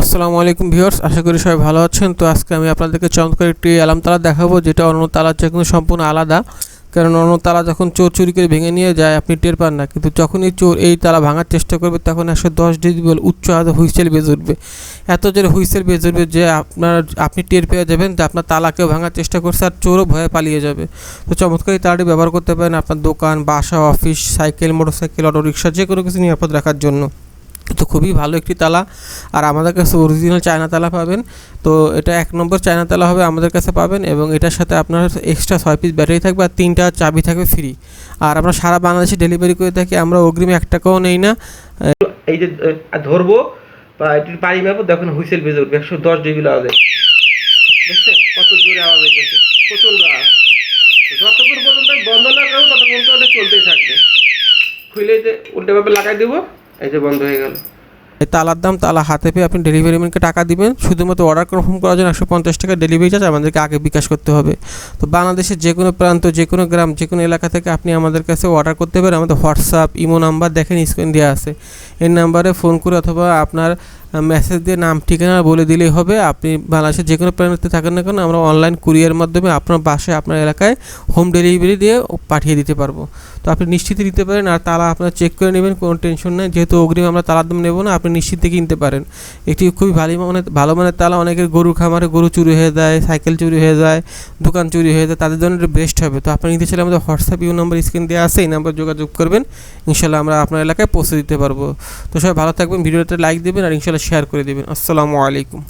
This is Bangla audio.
আসসালামু আলাইকুম ভিউয়ার্স, আশা করি সবাই ভালো আছেন। তো আজকে আমি আপনাদেরকে চমৎকার একটি অ্যালার্ম তালা দেখাবো, যেটা অন্য তালার চেয়ে কিন্তু সম্পূর্ণ আলাদা। কারণ অন্য তালা যখন চোর চুরি করে ভেঙে নিয়ে যায়, আপনি টের পান না। কিন্তু যখনই চোর এই তালা ভাঙার চেষ্টা করবে, তখন একশো দশ ডিসিবেল উচ্চ আওয়াজে হুইসেল বেজে উঠবে। এত জোরে হুইসেল বেজে উঠবে যে আপনার, আপনি টের পেয়ে যাবেন যে আপনার তালাকেও ভাঙার চেষ্টা করছে আর চোরও ভয়ে পালিয়ে যাবে। তো চমৎকার এই তালাটি ব্যবহার করতে পারেন আপনার দোকান, বাসা, office, cycle, motorcycle auto rickshaw যে কোনো কিছু নিরাপদ রাখার জন্য। তো খুবই ভালো একটি তালা। আর আমাদের কাছে অরিজিনাল চায়না তালা পাবেন। তো এটা এক নম্বর চায়না তালা হবে আমাদের কাছে পাবেন এবং এটার সাথে আপনার এক্সট্রা ছয় পিস ব্যাটারি থাকবে আর তিনটা চাবি থাকবে ফ্রি আর আমরা সারা বাংলাদেশে ডেলিভারি করে থাকি, আমরা অগ্রিম এক টাকাও নেই না। এই যে ধরবো, বা পাড়ি মারবো, দেখুন হুইসেল বেজে উঠবে, একশো দশ ডিগ্রি আওয়াজে দেখছেন কত জোরে আওয়াজ আওয়াজ। যতক্ষণ পর্যন্ত বন্ধ না করব ততক্ষণ চলতেই থাকবে। খুলে উল্টেভাবে লাগাই দেবো। এই যে বন্ধ হয়ে গেল। এই তালার দাম, তালা হাতে পেয়ে আপনি ডেলিভারি ম্যানকে টাকা দিবেন। শুধুমাত্র অর্ডার কনফার্ম করার জন্য একশো পঞ্চাশ টাকা ডেলিভারি চার্জ আমাদেরকে আগে বিকাশ করতে হবে। তো বাংলাদেশের যে কোনো প্রান্ত, যে কোনো গ্রাম, যে কোনো এলাকা থেকে আপনি আমাদের কাছে অর্ডার করতে পারেন। আমাদের হোয়াটসঅ্যাপ ইমো নাম্বার দেখেন স্ক্রিন দেওয়া আছে। এই নাম্বারে ফোন করে অথবা আপনার মেসেজ দিয়ে নাম, ঠিকানা বলে দিলেই হবে। আপনি বাংলাদেশের যে কোনো প্রান্তে থাকেন না কেন, আমরা অনলাইন কুরিয়ার মাধ্যমে আপনার বাসায়, আপনার এলাকায় হোম ডেলিভারি দিয়ে পাঠিয়ে দিতে পারব। তো আপনি নিশ্চিন্তে নিতে পারেন, আর তালা আপনার চেক করে নেবেন, কোনো টেনশন নেই। যেহেতু অগ্রিম আমরা তালার দাম নেব না, আপনি নিশ্চিন্তে কিনতে পারেন। একটি খুবই ভালো মানে ভালো মানের তালা, অনেকের গরু খামারে গরু চুরি হয়ে যায় সাইকেল চুরি হয়ে যায়, দোকান চুরি হয়ে যায়, তাদের জন্য বেস্ট হবে। তো আপনি নিতে চাইলে আমাদের হোয়াটসঅ্যাপ ইউ নাম্বার স্ক্রিন দেওয়া আছে, এই নাম্বার যোগাযোগ করবেন। ইনশাল্লাহ আমরা আপনার এলাকায় পৌঁছে দিতে পারব। তো সবাই ভালো থাকবেন, ভিডিওটা লাইক দেবেন, আর ইনশাল্লাহ শেয়ার করে দেবেন। আসসালামু আলাইকুম।